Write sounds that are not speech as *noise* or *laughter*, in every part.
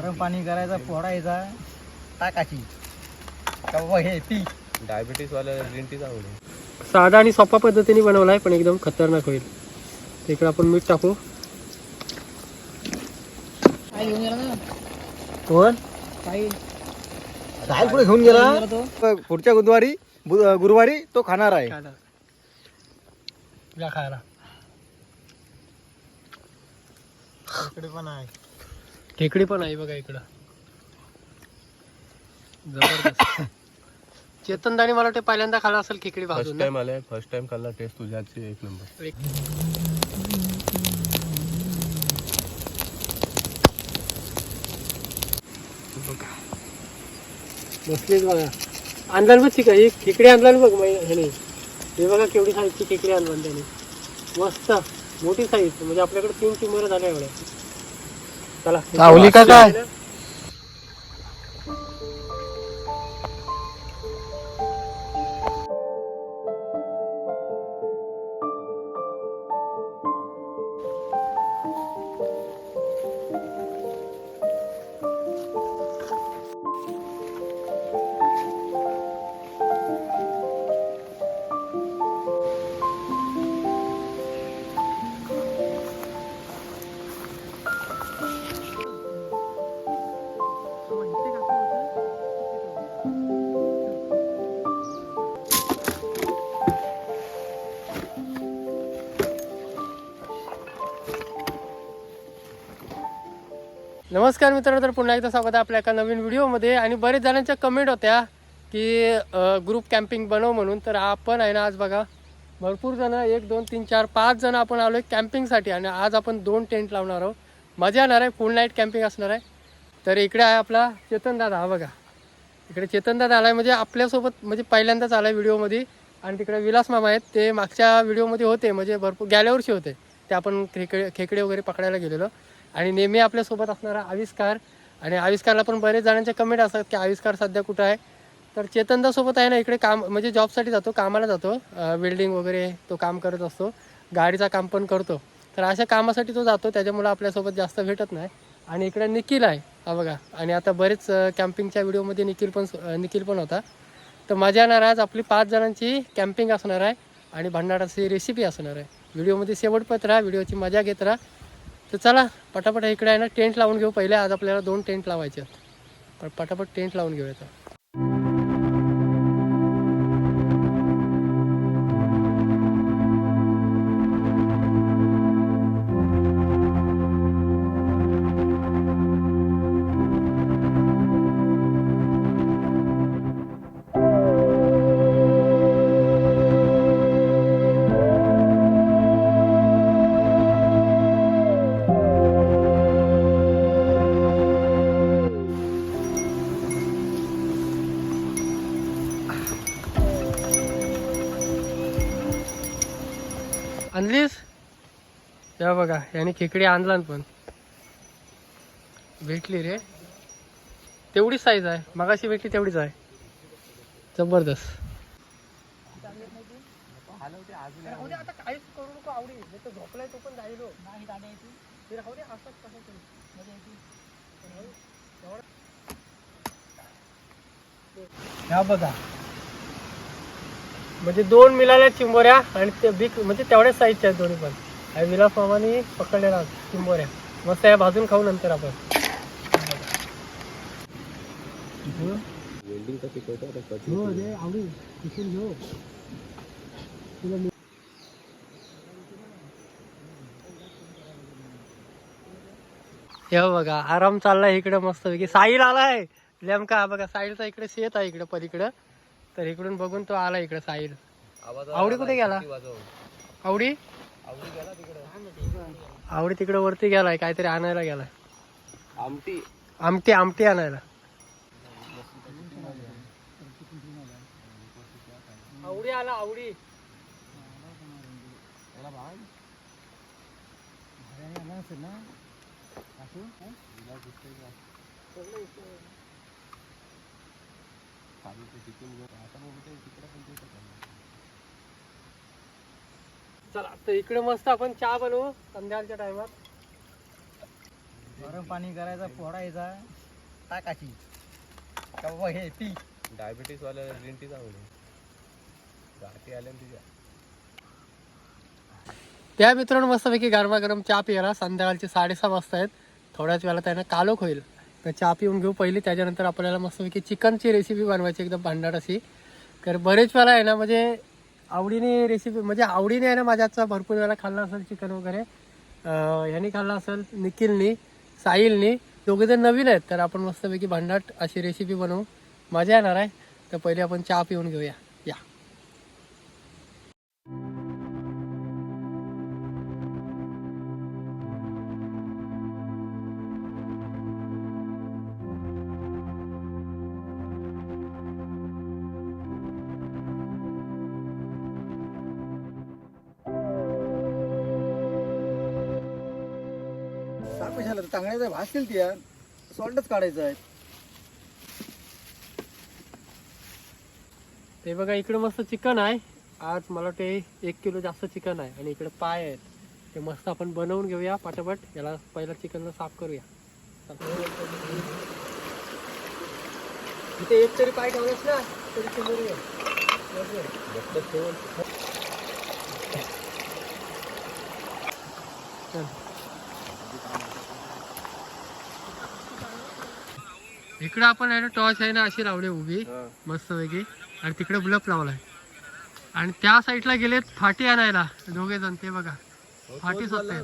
गरम पाणी करायचा फोडायचा टाकाची बाबा हे पी. डायबिटीस वाला ग्रीन टी चांगली साधा आणि सोपा पद्धतीने बनवला आहे पण एकदम खतरनाक होईल. इकडे आपण मीठ टाकू. काय घेऊन गेला ना कोण? काही कुठे घेऊन गेला? पुढच्या गुरुवारी बु- गुरुवारी तो खाणार आहे. या खायला. इकडे पण आहे. खेकडी पण आहे बघा इकडं. जबरदस्त. चेतन दानी मला वाटतं पहिल्यांदा खाला असेल खेकडी फर्स्ट भाजून? टाइम आलाय फर्स्ट टाइम खाल्ला टेस्ट तुझ्याची एक नंबर बसलीच बघा. आणला बघ. ती काही खेकडे आणला बघ मै- ह्याने. हे बघा केवढी साईजची खेकडे आणला त्याने. मस्त. मोठी साईज. म्हणजे आपल्याकडे तीन चिंबर झाल्या एवढ्या. चला चावली का काय? नमस्कार मित्रांनो तर पुन्हा एकदा स्वागत आहे आपल्या एका नवीन व्हिडिओमध्ये. आणि बरेच जणांच्या कमेंट होत्या की ग्रुप कॅम्पिंग बनव म्हणून. तर आपण आहे ना आज बघा भरपूर जण एक दोन तीन चार पाच जण आपण आलो आहे कॅम्पिंगसाठी आणि आज आपण दोन टेंट लावणार आहोत. मजा येणार आहे फुल नाईट कॅम्पिंग असणार आहे. तर इकडे आहे आपला चेतनदादा हा बघा. इकडे चेतनदादा आला आलाय म्हणजे आपल्यासोबत म्हणजे पहिल्यांदाच आलाय व्हिडिओमध्ये. आणि तिकडे विलास मामा आहेत ते मागच्या व्हिडिओमध्ये होते म्हणजे भरपूर गेल्या वर्षी होते. ते आपण खेकडे खेकडे वगैरे पकडायला गेलेलो. आणि नेहमी आपल्यासोबत असणारा आविष्कार. आणि आविष्कारला पण बरेच जणांचे कमेंट असतात की आविष्कार सध्या कुठं आहे? तर चेतनदासोबत आहे ना इकडे काम म्हणजे जॉबसाठी जातो कामाला जातो. वेल्डिंग वगैरे तो काम करत असतो. गाडीचा काम पण करतो. तर अशा कामासाठी तो जातो त्याच्यामुळे आपल्यासोबत जास्त भेटत नाही. आणि इकडे निखिल आहे हा बघा. आणि आता बरेच कॅम्पिंगच्या व्हिडिओमध्ये निखिल पण निखिल पण होता. तर मजा येणार आज आपली पाच जणांची कॅम्पिंग असणार आहे. आणि भंडाराची रेसिपी असणार आहे. व्हिडिओमध्ये शेवटपत राहा व्हिडिओची मजा घेत राहा. तर चला पटापट इकडे आहे ना टेंट लावून घेऊ. पहिले आज आपल्याला दोन टेंट लावायचे आहेत. पण पटापट टेंट लावून घेऊया या बघा याने खेकडी आणला पण. भेटली रे. तेवढीच साईज आहे. मगाशी भेटली तेवढीच आहे. जबरदस्त. ह्या बघा. म्हणजे दोन मिळाल्या चिंबोऱ्या आणि ते बिग म्हणजे तेवढ्याच साईजच्या आहेत दोन्ही पण. आणि विलास मामाने पकडलेला चिंबोऱ्या मस्त या भाजून खाऊ नंतर आपण. हो हे बघा आराम चाललाय इकडे मस्त पैकी साहिल आलाय. नेमका हा बघा साहिलचा इकडे शेत आहे इकडे पलीकडं. तर इकडून बघून तो आला इकडे साहिल. आवडी कुठे गेला? आवडी? आवडी गेला तिकडे आवडी तिकडे वरती गेलाय काहीतरी आणायला गेलाय. आमटी. आमटी आमटी आणायला. आवडी आला आवडी. चला तर इकडे मस्त आपण चहा बनवू संध्याकाळच्या टायमात गरम पाणी करायचा फोडायचा टाकाची का बाबा हे पी. डायबिटीस वाल्याला ग्रीन टी चांगली. गाठी आल्या ना तुझ्या त्या मित्रांनो मस्तपैकी गरमागरम चहा पियाला. संध्याकाळचे साडेसहा वाजता आहेत. थोड्याच वेळात त्यांना कालोख होईल. तर चहा पिऊन घेऊ पहिली. त्याच्यानंतर आपल्याला मस्तपैकी चिकनची रेसिपी बनवायची एकदम भांडार अशी. तर बरेच वेळा आहे ना म्हणजे आवडीने रेसिपी म्हणजे आवडीने आहे ना माझ्याचा भरपूर वेळा खाल्ला असेल चिकन वगैरे. ह्याने ह्यानी खाल्ला असेल निखिलनी साहिलनी दोघे जर नवीन आहेत तर आपण मस्तपैकी भांडाट अशी रेसिपी बनवू. मजा येणार आहे. तर पहिले आपण चहा पिऊन घेऊया. चांगल्याचा भासतील ती यार. सॉल्टच काढायचं आहे. ते बघा इकडे मस्त चिकन आहे. आज मला वाटते एक किलो जास्त चिकन आहे आणि इकडे पाय आहेत. ते मस्त आपण बनवून घेऊया पटापट. याला पहिला चिकनला साफ करूया. इथे एक तरी पाय ठेवलास ना तरी ते इकडे आपण आहे ना टॉर्च आहे ना अशी लावली उभी. मस्त पैकी आणि तिकडे बुलप लावलाय. आणि त्या साईडला गेलेत फाटी आणायला. दोघे जण ते बघा. फाटी स्वतः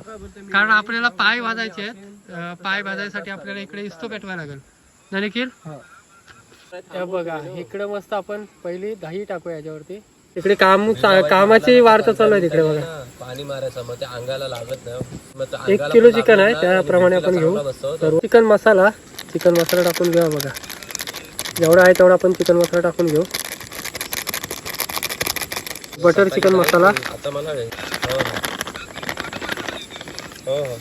कारण आपल्याला पाय भाजायचे आहेत. पाय भाजायसाठी आपल्याला इकडे इस्तो पेटवायला लागेल. ना निखिल? हे. बघा इकडे मस्त आपण पहिली दही टाकू याच्यावरती. इकडे काम कामाची वार्ता चालू आहे तिकडे बघा. पाणी मारायचं मग ते अंगाला लागत नाही. मग ते एक अंगाला किलो पण चिकन आहे त्याप्रमाणे आपण घेऊ. बसतो. तर चिकन मसाला चिकन मसाला टाकून घेऊ बघा. जेवढा आहे तेवढा आपण चिकन मसाला टाकून घेऊ. Butter chicken masala. आता मला हे- हो हो. हो हो.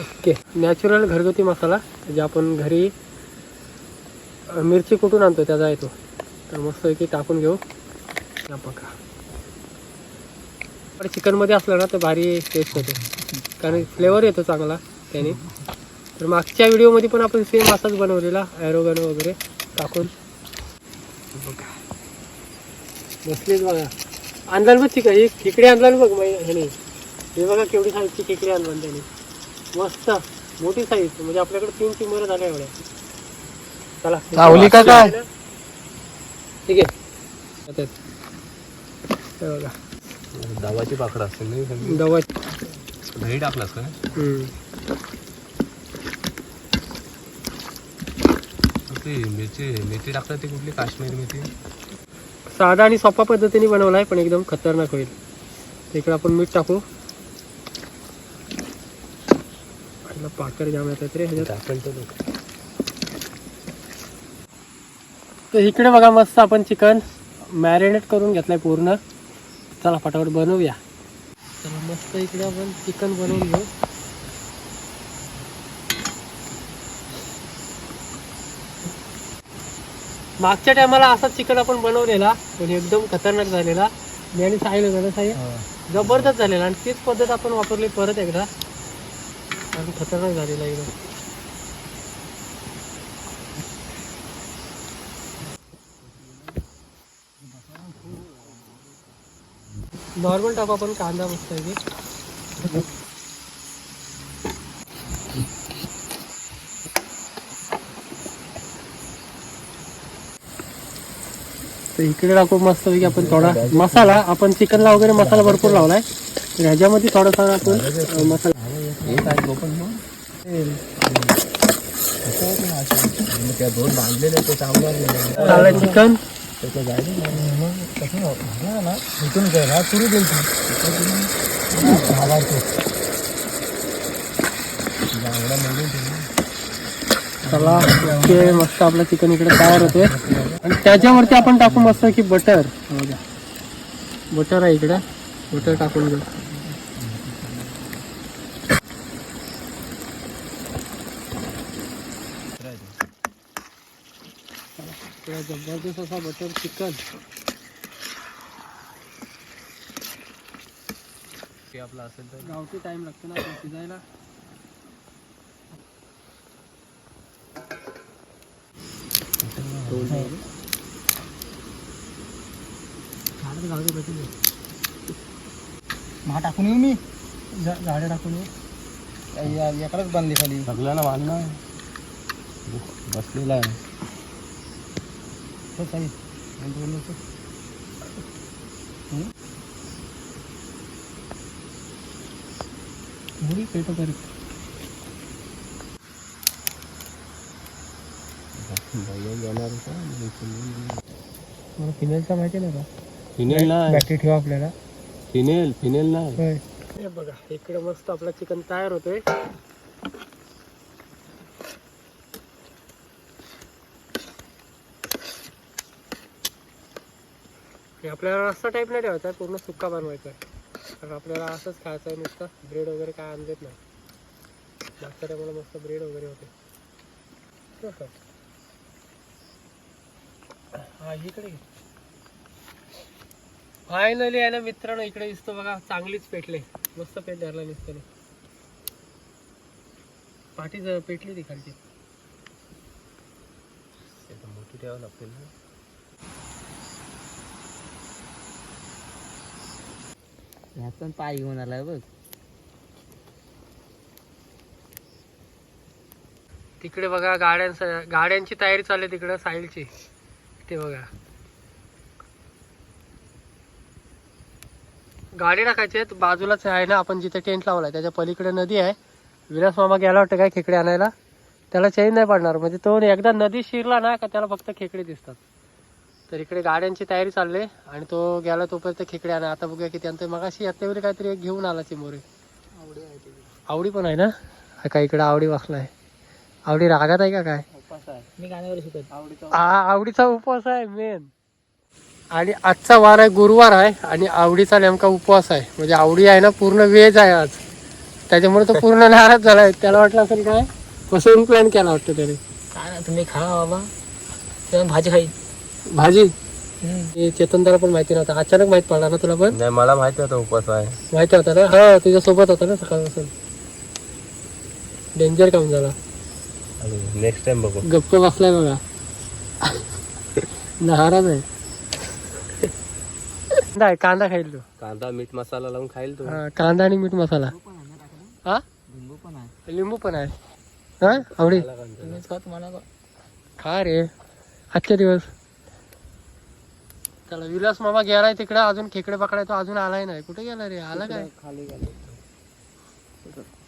ओके. नॅचरल घरगुती मसाला जे आपण घरी अ, मिरची कुठून आणतो त्याचा येतो तर मस्त पैकी टाकून घेऊ. या बघा चिकनमध्ये असलं ना तर भारी टेस्ट होते कारण फ्लेवर येतो चांगला त्याने. तर मागच्या व्हिडिओमध्ये पण आपण सेम असाच बनवलेला ॲरोगॅनो वगैरे टाकून बघा. बसलीच बघा. आणलं बघ चिकन ही खेकडे आणलं बघ मै ह्याने. हे बघा केवढी साईजची खेकडे आणलं त्याने. मस्त. मोठी साईज म्हणजे आपल्याकडे तीन चिंबर झाल्या एवढ्या. चला? ठीक आहे हे बघा. दवाची पाकडं असते नाही सगळी दवा दही टाकलास का? हम्म. ती मिरची मेथी टाकतात ती कुठली? काश्मीर मेथी? साधा आणि सोपा पद्धतीने बनवला आहे पण एकदम खतरनाक होईल. इकडे आपण मीठ टाकू. पाकर जाम येतात रे. तर इकडे बघा मस्त आपण चिकन मॅरिनेट करून घेतलंय पूर्ण. चला फटाफट बनवूया. चला मस्त इकडे आपण चिकन बनवून घेऊ. मागच्या टायमाला असाच चिकन आपण बनवलेला पण एकदम खतरनाक झालेला. मी आणि साहिल होता ना साहिल जबरदस्त झालेला. आणि तीच पद्धत आपण वापरली परत एकदा. आणि खतरनाक झालेला एकदम. नॉर्मल टाकू आपण कांदा मस्त आहे तर इकडे टाकू मस्त पैकी आपण थोडा मसाला आपण चिकनला वगैरे मसाला भरपूर लावलाय. तर ह्याच्यामध्ये थोडासा आपण अं, मसाला त्या दोन बांधलेले ते चांगलं झालं मोडून चला ते मस्त आपलं चिकन इकडे तयार होते. आणि त्याच्यावरती आपण टाकू मस्त की बटर. हो, बटर आहे इकडे. बटर टाकून घेऊ. ज़बरदस्त बटर चिकन आपला असेल तर टाइम लागतो ना शिजायला टाकून येऊ मी टाकून येऊ बांधली खाली सगळ्यांना बांधला बसलेला आहे हो, दोन लोकं. मुली पेटो तरी भैया जाणार होता मला फिनेलचा माहिती नाही का फिनेल नाही बॅटरी ठेवा आपल्याला. फिनेल फिनेल नाही हे बघा इकडे मस्त आपला चिकन तयार होतोय. आपल्याला रस्ता टाईप नाही ठेवायचा आहे, पूर्ण सुक्का बनवायचा आहे. कारण आपल्याला असंच खायचं आहे नुसतं. ब्रेड वगैरे काय आणत नाही. मागच्या टायमाला मस्त ब्रेड वगैरे होते. हा इकडे फायनली आहे ना मित्रांनो इकडे दिसतो बघा चांगलीच पेटले. मस्त पेट धरला नुसतं पाठी पेटली ती खालची. मोठी ठेवावं लागतील ना. ह्यात पण पाय घेऊन आलाय बघ. तिकडे बघा गाड्यांचा गाड्यांची तयारी चालली आहे तिकडे साईलची ते बघा. गाडी टाकायची बाजूलाच आहे ना आपण जिथे टेंट लावलाय त्याच्या पलीकडे नदी आहे. विलास मामा गेला वाटतं काय खेकडे आणायला? त्याला चैन नाही पडणार. म्हणजे तो एकदा नदी शिरला ना का त्याला फक्त खेकडे दिसतात? तर इकडे गाड्यांची तयारी चालली आहे. आणि तो गेला तोपर्यंत खेकडे आणा. आता बघूया किती आणतोय. मग अशी वेळी काहीतरी एक घेऊन आला चिमोरे. आवडी पण आहे ना? हा काय इकडे आवडी वाचलाय आवडी रागात आहे का काय? मी गाण्यावर शिकत. आवडीचा उपवास आहे मेन आणि आजचा वार आहे गुरुवार आहे आणि आवडीचा नेमका उपवास आहे. म्हणजे आवडी आहे ना पूर्ण व्हेज आहे आज. त्याच्यामुळे तो पूर्ण नाराज झालाय त्याला वाटलं असेल काय? फसवून प्लॅन केला वाटतं त्याने. काय ना तुम्ही खा बाबा. भाजी खाई. भाजी? हे चेतन त्याला पण माहिती नव्हतं. अचानक माहीत पडला ना तुला पण? नाही मला माहिती होता उपवास आहे. माहिती होता ना? हा तुझ्या सोबत होता ना सकाळपासून. डेंजर काम झाला. नेक्स्ट टाइम बघू. गप्प बसलाय बघा. आहे कांदा आहे, कांदा खाईल तो. कांदा मीठ मसाला लावून खाईल तू. हा, कांदा आणि मीठ मसाला. हा? लिंबू पण आहे. लिंबू पण आहे. हा आवडी. तुम्हीच खा रे. आजचे दिवस. त्याला विलास मामा गेलाय तिकडे अजून खेकडे पकडाय तो अजून आलाय नाही. कुठे गेला रे? आला काय? खाली गेले.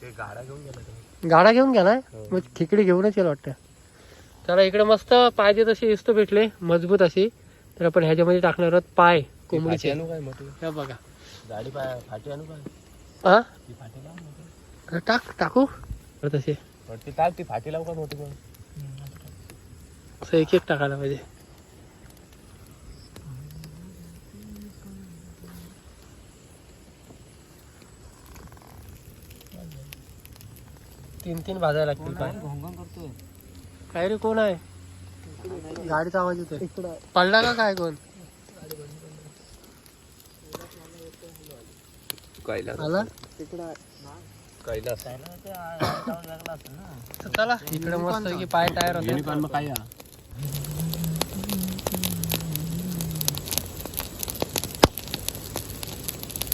ते गाडा घेऊन गेला तुम्ही. गाडा घेऊन गेलाय? हो. मग खेकडी घेऊनच गेला वाटतं. त्याला इकडे मस्त पाहिजे तशी इस्तो भेटले मजबूत अशी. तर आपण ह्याच्यामध्ये टाकणार आहोत पाय कोंबडीचे. बघा. गाडी पाय फाटी आणू काय? हा टाक टाकू. तसे टाक ती फाटी लावू का मोठी असं एक एक टाकायला पाहिजे. तीन तीन भाजायला लागतील पाय. करतोय. काय रे कोण आहे? गाडीचा आवाज येतोय. पडला का काय कोण? आला? कैलास. चला इकडे मस्त की पाय टायर होते काय?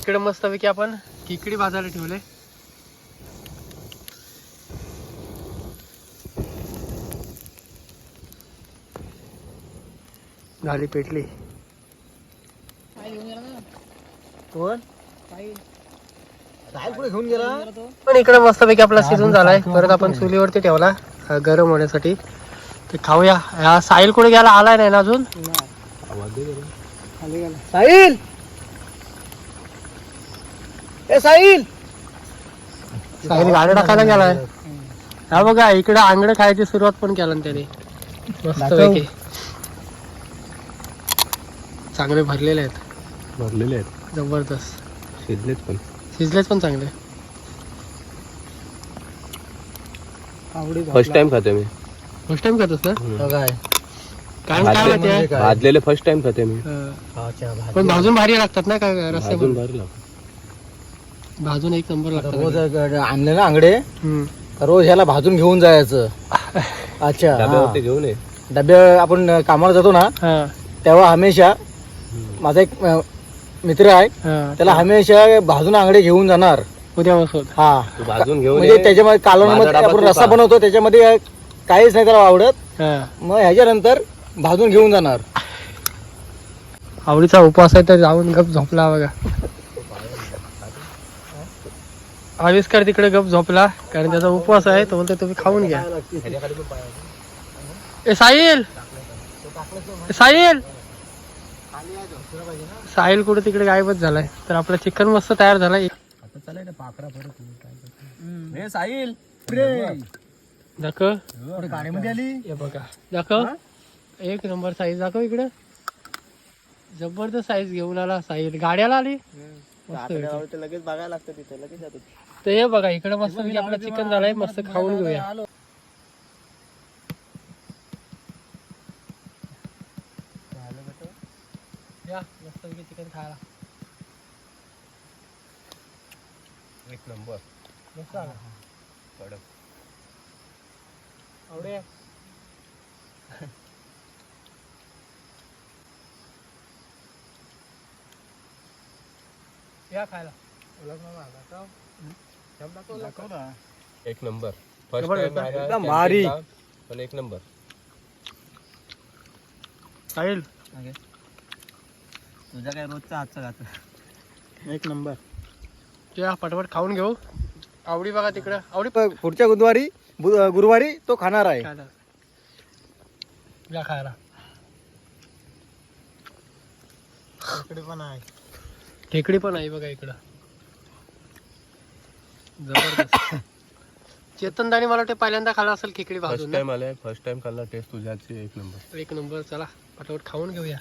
इकडे मस्त पैकी आपण खेकडी भाजायला ठेवले. झाली पेटली. कोण? साहेब कुठे घेऊन गेला? पण इकडे मस्तपैकी आपला शिजून झालाय. परत आपण चुलीवरती ठेवला गरम होण्यासाठी. ते खाऊया. हा साहिल कुठे गेला? आलाय नाही ना अजून. साहिल! ए साहिल! साहिल गाडी टाकायला गेलाय. हा बघा इकडे आंगडे खायची सुरुवात पण केला ना त्याने. मस्तपैकी. चांगले भरलेले आहेत. भरलेले आहेत. जबरदस्त. शिजलेत पण. शिजलेच पण चांगले. फर्स्ट टाइम खाते मी. फर्स्ट टाइम खातोस ना काय काय काय माहिती आहे काय? भाजलेले फर्स्ट टाइम खाते मी. पण भाजून भारी लागतात ना काय रस्ते भाजून भारी लागतं भाजून एक नंबर रोज लागतात आणले ना आंगडे हम्म. रोज ह्याला भाजून घेऊन जायचं. *laughs* अच्छा हा. डब्यावरती घेऊन ये. डब्या आपण कामाला जातो ना हा. तेव्हा हमेशा माझा एक अं, मित्र आहे. हा. त्याला हमेशा भाजून आंगडे घेऊन जाणार. उद्यापासून हा. तू भाजून घेऊन म्हणजे ये. त्याच्यामध्ये कालवणामध्ये आपण तू रस्सा. बनवतो त्याच्यामध्ये काहीच नाही त्याला आवडत. हा. मग ह्याच्यानंतर भाजून घेऊन जाणार. आवडीचा उपवास आहे तर जाऊन गप झोपला बघा. आविष्कार तिकडे गप झोपला कारण त्याचा उपवास आहे तो बोलतो तुम्ही खाऊन घ्या. ए साहिल! ए, साहिल! साहिल कुठे तिकडे गायबच झालाय. तर आपला चिकन मस्त तयार झालाय. आता चला ना पाखरा परत हे साहिल दाखव. पुढे गाडीमध्ये आली? हे बघा. दाखव. एक नंबर साईज दाखव इकडे. जबरदस्त साईज घेऊन आला साहिल. गाड्याला आली. लगेच बघायला लागतं तिथे. लगेच तर हे बघा इकडे मस्त आपलं चिकन झालंय मस्त खाऊन घेऊया. या मस्त चिकन खायला. एक नंबर. मस्त आला कडक. आवडे. या खायला. एक नंबर. फर्स्ट टाइम आहे. एकदम भारी. पण एक नंबर. साहिल. तुझा काय रोजचा हातचा खात एक नंबर. पटपट खाऊन घेऊ. आवडी बघा तिकडं. आवडी पुढच्या गुरुवारी बु- अं, गुरुवारी तो खाणार आहे. खायला. या खायला. इकडे पण आहे. खेकडी पण आहे बघा इकडं. जबरदस्त. चेतनदानी मला वाटतं पहिल्यांदा खाला असेल खेकडी फर्स्ट भाजून ना? टाइम आलाय फर्स्ट टाइम खाल्ला टेस्ट तुझ्याची एक नंबर. एक नंबर चला पटापट खाऊन घेऊया.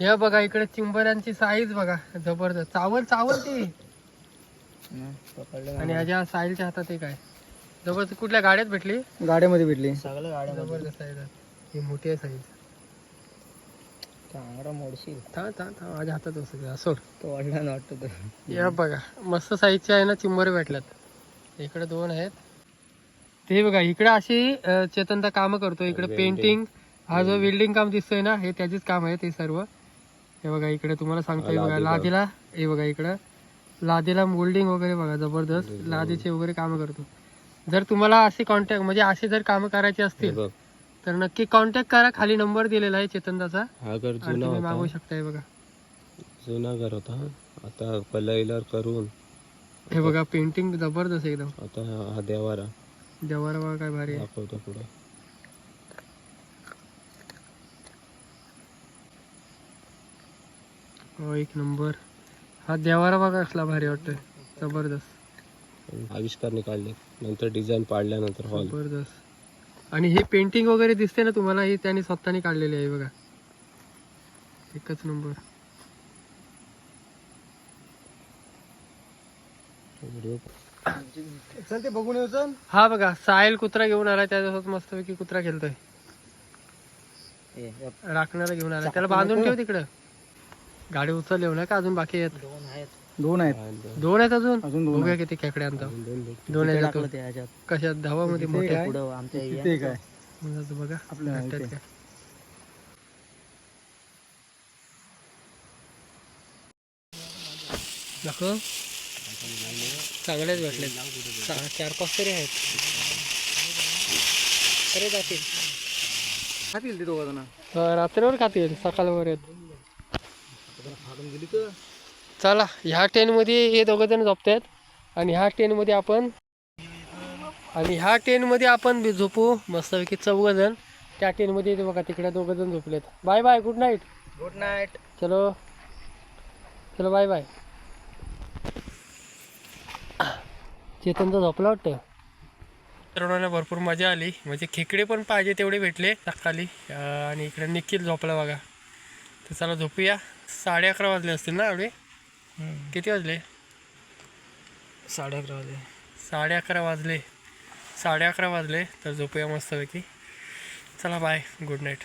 या बघा इकडे चिंबऱ्यांची साईज बघा जबरदस्त. चावल चावल ती. आणि ह्याच्या साईलच्या हातात एक आहे. जबरदस्त. कुठल्या गाड्यात भेटली? गाड्यामध्ये भेटली. गाड्या जबरदस्त साईज ही मोठी आहे साईज. चांगला मोडशील थांब थांब थांब माझ्या हातात असं सोड. तो वाढला ना वाटतं या बघा. मस्त साईजचे आहे ना चिंबर भेटल्यात. इकडे दोन आहेत. ते बघा इकडे अशी चेतनता काम करतो इकडे पेंटिंग हा जो वेल्डिंग काम दिसतोय ना हे त्याचीच काम आहे ते सर्व. हे बघा इकडे तुम्हाला सांगतोय बघा लादीला. हे बघा इकडं. लादीला मोल्डिंग वगैरे बघा जबरदस्त. लादीचे वगैरे काम करतो. जर तुम्हाला असे कॉन्टॅक्ट म्हणजे असे जर कामं करायचे असतील तर नक्की कॉन्टॅक्ट करा. खाली नंबर दिलेला आहे चेतनदाचा. मागवू शकताय बघा. जुना घर होता. आता पहिला करून. हे बघा पेंटिंग जबरदस्त एकदम. आता हा देवारा. जवारा बघा काय भारी आहे. पुढे. हो एक नंबर. हा देवारा बघा कसला भारी वाटतोय. जबरदस्त. आविष्कारने काढले नंतर डिझाईन पाडल्यानंतर हॉल जबरदस्त. आणि हे पेंटिंग वगैरे दिसते ना तुम्हाला ही त्यांनी स्वतःने काढलेली आहे बघा. एकच नंबर. चल ते बघून येऊ चल. हा बघा साहिल कुत्रा घेऊन आलाय त्याच्यासोबत मस्तपैकी कुत्रा खेळतोय. राखण्याला घेऊन आलाय. त्याला बांधून ठेव तिकडं. गाडी उचलली ना का अजून बाकी आहेत? दोन आहेत. दोन आहेत. दोन. आहेत अजून? अजून दोन बघूया किती खेकडे आणतो. दोन आहेत टाकलं अजून. ते ह्याच्यात. कशात? धावामध्ये मोठ्या काय? पुढं आमच्या तिथे काय? म्हणजे बघा. आपल्या भेटतात इथे. काय. दाखव. चांगलेच भेटले सहा चार पाच तरी आहेत. अरे जातील. खातील ते दोघं जण. अं, रात्रीवर खातील. सकाळवर तर चला ह्या टेनमध्ये हे दोघं जण झोपतात आणि ह्या टेनमध्ये आपण आणि ह्या टेनमध्ये आपण बी झोपू मस्तपैकी चौघ जण. त्या टेनमध्ये ते बघा तिकडे दोघं जण झोपलेत. Bye bye good night good night चलो. चलो बाय बाय. चेतन तर झोपला वाटतं? तरुणाला भरपूर मजा आली. म्हणजे खेकडे पण पाहिजे तेवढे भेटले सकाळी अं, आणि इकडे निखिल झोपला बघा. तर चला झोपूया. साडे अकरा वाजले असतील ना एवढे? किती वाजले? साडे अकरा वाजले. साडे अकरा वाजले. साडे अकरा वाजले तर झोपूया मस्तपैकी. चला बाय गुड नाईट